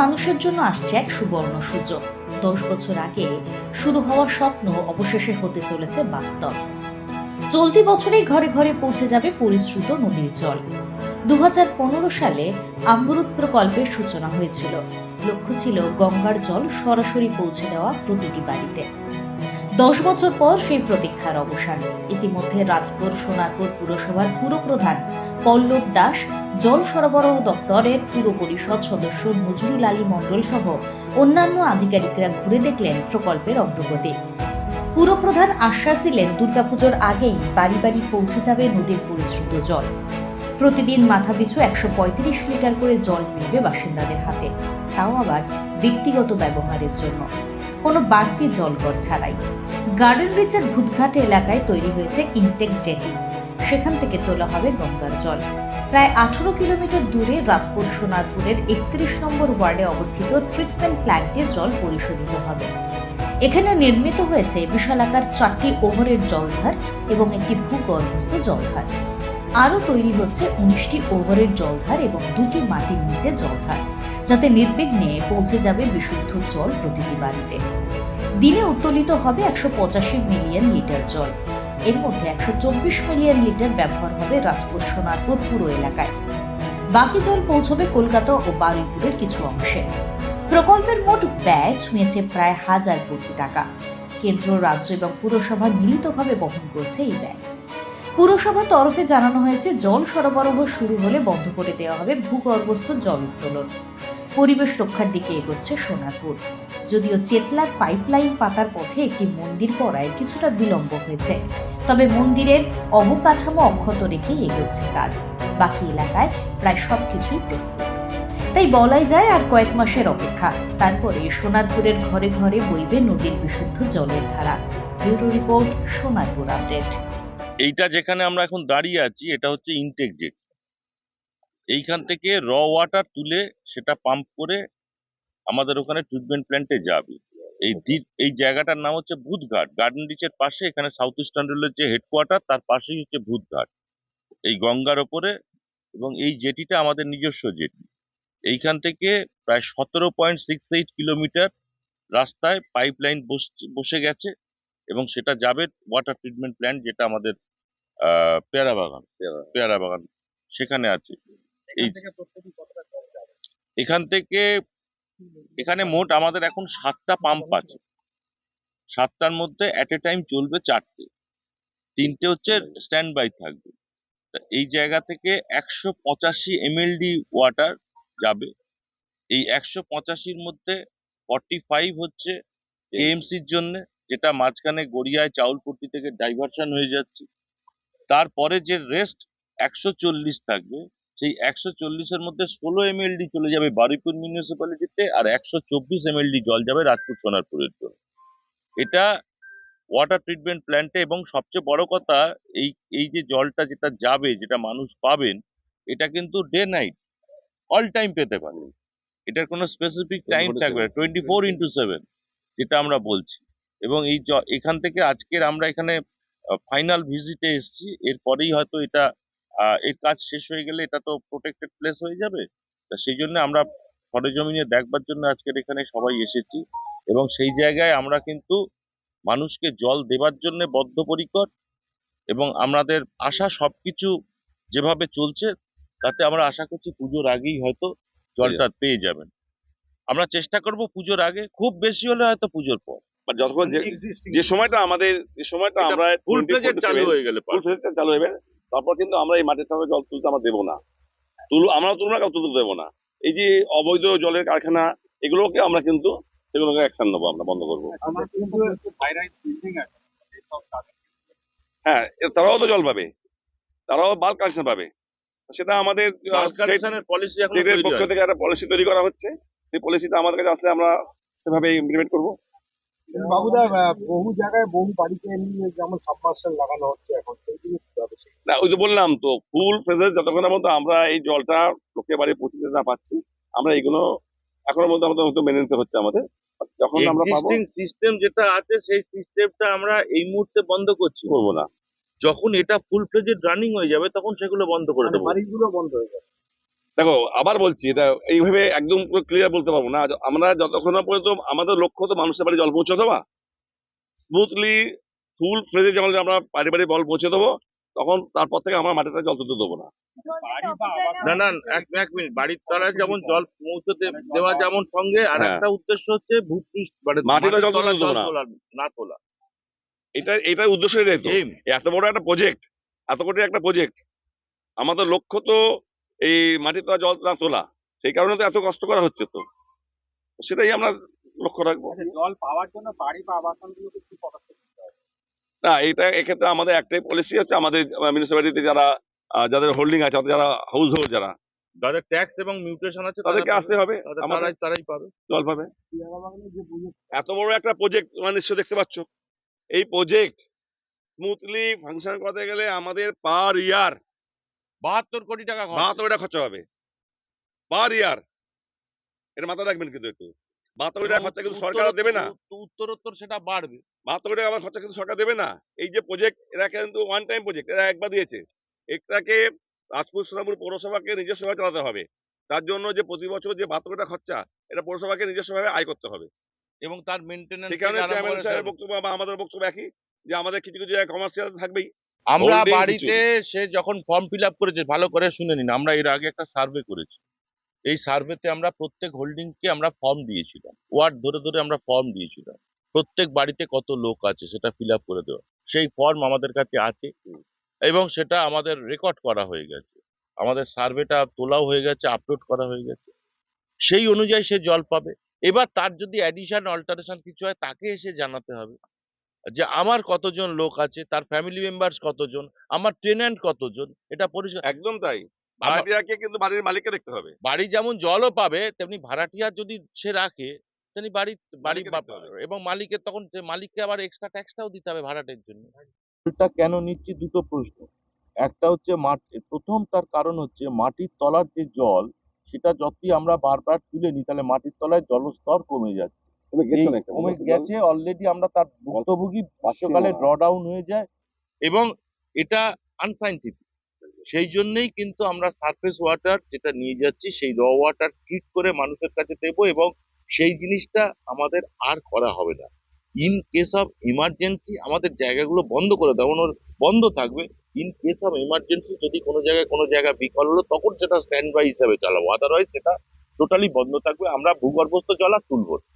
মানুষের জন্য আসছে এক সুবর্ণ সুযোগ। দশ বছর আগে শুরু হওয়া স্বপ্ন অবশেষে হতে চলেছে বাস্তব। চলতি বছরেই ঘরে ঘরে পৌঁছে যাবে পরিশ্রুত নদীর জল। দু হাজার পনেরো সালে আমরুত প্রকল্পের সূচনা হয়েছিল। লক্ষ্য ছিল গঙ্গার জল সরাসরি পৌঁছে দেওয়া প্রতিটি বাড়িতে। দশ বছর পর সেই প্রতীক্ষার অবসান। ইতিমধ্যে রাজপুর, সোনারপুর পুরসভার পুরপ্রধান পল্লব দাস, জল সরবরাহ দপ্তরের পুর পরিষদ সদস্য নজরুল আলী মণ্ডল সহ অন্যান্য আধিকারিকরা ঘুরে দেখলেন প্রকল্পের অগ্রগতি। পুরপ্রধান আশ্বাস দিলেন, দুর্গাপুজোর আগেই বাড়ি বাড়ি পৌঁছে যাবে নদীর পরিশ্রুত জল। প্রতিদিন মাথাপিছু একশো পঁয়ত্রিশ লিটার করে জল মিলবে বাসিন্দাদের হাতে। তাও আবার ব্যক্তিগত ব্যবহারের জন্য। কোনো বাড়তি জলকর ছাড়াই। গার্ডেন রিচের ভূতঘাট এলাকায় তৈরি হয়েছে ইনটেক জেটি সেখান থেকে তোলা হবে গঙ্গার জল। প্রায় আঠারো কিলোমিটার দূরে রাজপুর সোনারপুরের একত্রিশ নম্বর ওয়ার্ডে অবস্থিত ট্রিটমেন্ট প্ল্যান্টে জল পরিশোধিত হবে। এখানে নির্মিত হয়েছে বিশালাকার চারটি ওভারের জলধার এবং একটি ভূগর্ভস্থ জলধার। আরও তৈরি হচ্ছে উনিশটি ওভারের জলধার এবং দুটি মাটির নিচে জলধার। যাতে নির্বিঘ্নে পৌঁছে যাবে বিশুদ্ধ জল প্রতিটি বাড়িতে। দিনে উত্তোলিত হবে একশো পঁচাশি মিলিয়ন লিটার জল। এর মধ্যে একশো চব্বিশ মিলিয়ন লিটার ব্যবহার হবে রাজপুর সোনারপুর পুরো এলাকায়। বাকি জল পৌঁছবে কলকাতা ও বারুইপুরের কিছু অংশে। প্রকল্পের মোট ব্যয় ছুঁয়েছে প্রায় হাজার কোটি টাকা। কেন্দ্র, রাজ্য এবং পুরসভা মিলিতভাবে বহন করছে এই ব্যয়। পুরসভার তরফে জানানো হয়েছে, জল সরবরাহ শুরু হলে বন্ধ করে দেওয়া হবে ভূগর্ভস্থ জল উত্তোলন। পরিবেশ রক্ষার দিকে এগোচ্ছে সোনারপুর। যদিও চেতলার পাইপলাইন পাতার পথে একটি মন্দির করায় কিছুটা বিলম্ব হয়েছে, তবে মন্দিরের অবকাঠামো অক্ষত রেখেই এগোচ্ছে কাজ। বাকি এলাকায় প্রায় সবকিছুই প্রস্তুত। তাই বলাই যায় আর কয়েক মাসের অপেক্ষা। তারপরে সোনারপুরের ঘরে ঘরে বইবে নদীর বিশুদ্ধ জলের ধারা। Bureau report, Sonarpur update. এইটা যেখানে আমরা এখন দাঁড়িয়ে আছি, এটা হচ্ছে ইনটেক জেট এইখান থেকে র ওয়াটার তুলে সেটা পাম্প করে আমাদের ওখানে ট্রিটমেন্ট প্ল্যান্টে যাবে। এই দ্বীপ- এই জায়গাটার নাম হচ্ছে ভূতঘাট। গার্ডেন রিচের পাশে এখানে সাউথ ইস্টার্ন রেলের যে হেডকোয়ার্টার তার পাশেই হচ্ছে ভূতঘাট। এই গঙ্গার ওপরে এবং এই জেটিটা আমাদের নিজস্ব জেটি এইখান থেকে প্রায় সতেরো পয়েন্ট সিক্স এইট কিলোমিটার রাস্তায় পাইপ লাইন বসে গেছে এবং সেটা যাবে ওয়াটার ট্রিটমেন্ট প্ল্যান্ট যেটা আমাদের পেয়ারা বাগান পেয়ারা বাগান সেখানে আছে। এই এখান থেকে এখানে মোট আমাদের এখন সাতটা পাম্প আছে। সাতটার মধ্যে অ্যাট এ টাইম চলবে চারটে। তিনটে হচ্ছে স্ট্যান্ড বাই থাকবে। এই জায়গা থেকে একশো পঁচাশি এমএলডি ওয়াটার যাবে। এই একশো পঁচাশির মধ্যে ফর্টি ফাইভ হচ্ছে এএমসির জন্য যেটা মাঝখানে গড়িয়ায় চাউলপট্টি থেকে ডাইভারশন হয়ে যাচ্ছে। তারপরে যে রেস্ট একশো চল্লিশ থাকবে সেই একশো চল্লিশের মধ্যে ষোলো এমএলডি চলে যাবে বারুইপুর মিউনিসিপ্যালিটিতে আর একশো চব্বিশ এমএলডি জল যাবে রাজপুর সোনারপুরের জন্য। এটা ওয়াটার ট্রিটমেন্ট প্ল্যান্টে এবং সবচেয়ে বড় কথা এই এই যে জলটা যেটা যাবে যেটা মানুষ পাবেন এটা কিন্তু ডে নাইট অল টাইম পেতে পারে। এটার কোনো স্পেসিফিক টাইম থাকবে না টোয়েন্টি ফোর ইন্টু সেভেন যেটা আমরা বলছি। এবং এই এখান থেকে আজকের আমরা এখানে ফাইনাল ভিজিটে এসেছি। এরপরেই হয়তো এটা আহ, এর কাজ শেষ হয়ে গেলে এটা তো প্রোটেক্টেড প্লেস হয়ে যাবে। তা সেই জন্য আমরা সরেজমিনে দেখবার জন্য আজকের এখানে সবাই এসেছি এবং সেই জায়গায় আমরা কিন্তু মানুষকে জল দেবার জন্য বদ্ধপরিকর এবং আমাদের আশা সবকিছু যেভাবে চলছে তাতে আমরা আশা করছি পুজোর আগেই হয়তো জলটা পেয়ে যাবেন। আমরা চেষ্টা করব পুজোর আগে খুব বেশি হলে হয়তো পুজোর পর। বা যতক্ষণ যে সময়টা আমাদের যে সময়টা আমরা ফুল চালু হয়ে গেলে ফুল চালু হবে তারপর কিন্তু আমরা এই মাটির থেকে জল তুলতে আমরা দেবো না। তুল আমরা তুলব না কেউ তুলতে দেবো না। এই যে অবৈধ জলের কারখানা এগুলোকে আমরা কিন্তু সেগুলোকে অ্যাকশন নেব আমরা বন্ধ করব। হ্যাঁ তারাও তো জল পাবে। তারাও বাল্ক কানেকশন পাবে। সেটা আমাদের পলিসি পক্ষ থেকে একটা পলিসি তৈরি করা হচ্ছে। সেই পলিসিটা আমাদের কাছে আসলে আমরা সেভাবে ইমপ্লিমেন্ট করব। বাবুদা বহু জায়গায় বহু বাড়িতে যেমন সাবমার্শাল লাগানো হচ্ছে এখন না ওই তো বললাম তো ফুল ফেজের যতক্ষণের মতো আমরা এই জলটা লোকের বাড়ি পৌঁছে দিতে না পাচ্ছি আমরা এগুলো এখনও মধ্যে আমাদের মেনে নিতে হচ্ছে আমাদের। যখন আমরা পাবো সিস্টেম যেটা আছে সেই সিস্টেমটা আমরা এই মুহূর্তে বন্ধ করছি। করব না। যখন এটা ফুল ফ্লেজেড রানিং হয়ে যাবে তখন সেগুলো বন্ধ করে মানে দেবো। বাড়িগুলো বন্ধ হয়ে যাবে। দেখো আবার বলছি এটা এইভাবে একদম পুরো ক্লিয়ার বলতে পারব না আমরা যতক্ষণ না পর্যন্ত আমাদের লক্ষ্য তো মানুষের বাড়ি জল পৌঁছে দেওয়া স্মুথলি ফুল ফ্রেজে যখন আমরা বাড়ি বাড়ি জল পৌঁছে দেবো তখন তারপর থেকে আমরা মাটিতে জল তুলতে দেবো না না না এক এক মিনিট বাড়ির তলায় যেমন জল দেওয়া যেমন সঙ্গে আর হ্যাঁ। একটা উদ্দেশ্য হচ্ছে ভূপৃষ্ঠ মানে মাটিতে জল না। তোলা না তোলা এটা এটার উদ্দেশ্য এটাই তো Aim। এত বড় একটা প্রজেক্ট এত কোটি একটা প্রজেক্ট আমাদের লক্ষ্য তো এই মাটির তলা জল না তোলা সেই কারণে তো এত কষ্ট করা হচ্ছে তো। সেটাই আমরা লক্ষ্য রাখব। আচ্ছা, জল পাওয়ার জন্য বাড়ি বা আবাসনগুলোকে কি পদক্ষেপ না এটা এক্ষেত্রে আমাদের একটাই পলিসি হচ্ছে আমাদের মিউনিসিপ্যালিটিতে যারা আহ, যাদের হোল্ডিং আছে অর্থাৎ যারা হাউস হোল্ড যারা যাদের ট্যাক্স এবং মিউটেশন আছে তাদেরকে আসতে হবে। তারাই তারাই পাবে। জল পাবে। এত বড় একটা প্রজেক্ট মানে নিশ্চয় দেখতে পাচ্ছ। এই প্রজেক্ট স্মুথলি ফাংশন করতে গেলে আমাদের পার ইয়ার বাহাত্তর কোটি টাকা বাহাত্তর কোটি টাকা খরচা হবে। পার ইয়ার। এটা মাথায় রাখবেন কিন্তু একটু। বাহাত্তর কোটি টাকা খরচা কিন্তু সরকার দেবে না। উত্তরোত্তর সেটা বাড়বে। বাহাত্তর কোটি টাকা আমার খরচা কিন্তু সরকার দেবে না। এই যে প্রজেক্ট এরা কিন্তু ওয়ান টাইম প্রজেক্ট এরা একবার দিয়েছে। এটাকে রাজপুর সোনাপুর পৌরসভাকে চালাতে হবে। তার জন্য যে প্রতি বছর যে বাহাত্তর কোটি টাকা খরচা এটা পৌরসভাকে নিজস্ব ভাবে আয় করতে হবে। এবং তার চেয়ারম্যান সাহেবের বক্তব্য বা আমাদের বক্তব্য একই যে আমাদের কিছু কিছু কমার্শিয়াল থাকবেই। আমরা বাড়িতে সে যখন ফর্ম ফিল আপ করেছে ভালো করে শুনে নিন আমরা এর আগে একটা সার্ভে করেছি। এই সার্ভেতে আমরা প্রত্যেক হোল্ডিংকে আমরা ফর্ম দিয়েছিলাম। ওয়ার্ড ধরে ধরে আমরা ফর্ম দিয়েছিলাম। প্রত্যেক বাড়িতে কত লোক আছে সেটা ফিল আপ করে দেওয়া। সেই ফর্ম আমাদের কাছে আছে এবং সেটা আমাদের রেকর্ড করা হয়ে গেছে। আমাদের সার্ভেটা তোলাও হয়ে গেছে আপলোড করা হয়ে গেছে। সেই অনুযায়ী সে জল পাবে। এবার তার যদি অ্যাডিশন অল্টারেশন কিছু হয় তাকে এসে জানাতে হবে। যে আমার কতজন লোক আছে তার ফ্যামিলি মেম্বার্স কতজন আমার টেনেন্ট কতজন এটা পরিষ্কার একদম তাই। ভাড়াটিয়াকে কিন্তু বাড়ির মালিককে দেখতে হবে। বাড়ি যেমন জলও পাবে তেমনি ভাড়াটিয়া যদি সে রাখে তেমনি বাড়ি বাড়ি। এবং মালিকের তখন মালিককে আবার এক্সট্রা ট্যাক্সটাও দিতে হবে ভাড়াটের জন্য। এটা কেন নিচ্ছি? দুটো প্রশ্ন। একটা হচ্ছে মাটি প্রথম তার কারণ হচ্ছে মাটির তলার যে জল সেটা যতই আমরা বারবার তুলে নিই তাহলে মাটির তলায় জলস্তর কমে যাচ্ছে। গেছে অলরেডি আমরা তার ভুক্তভোগী গ্রীষ্মকালে ড্র ডাউন হয়ে। যায় এবং এটা আনসাইন্টিফিক সেই জন্যই কিন্তু আমরা সারফেস ওয়াটার যেটা নিয়ে যাচ্ছি সেই র ওয়াটার ট্রিট করে মানুষের কাছে দেবো এবং সেই জিনিসটা আমাদের আর করা হবে না। ইন কেস অফ ইমার্জেন্সি আমাদের জায়গাগুলো বন্ধ করে দেওয়া বন্ধ থাকবে। ইন কেস অফ ইমার্জেন্সি যদি কোনো জায়গায় কোনো জায়গা বিকল হলো তখন সেটা স্ট্যান্ড বাই হিসাবে চালাবো। আদারওয়াইজ সেটা টোটালি বন্ধ থাকবে। আমরা ভূগর্ভস্থ জল আর তুলবো না।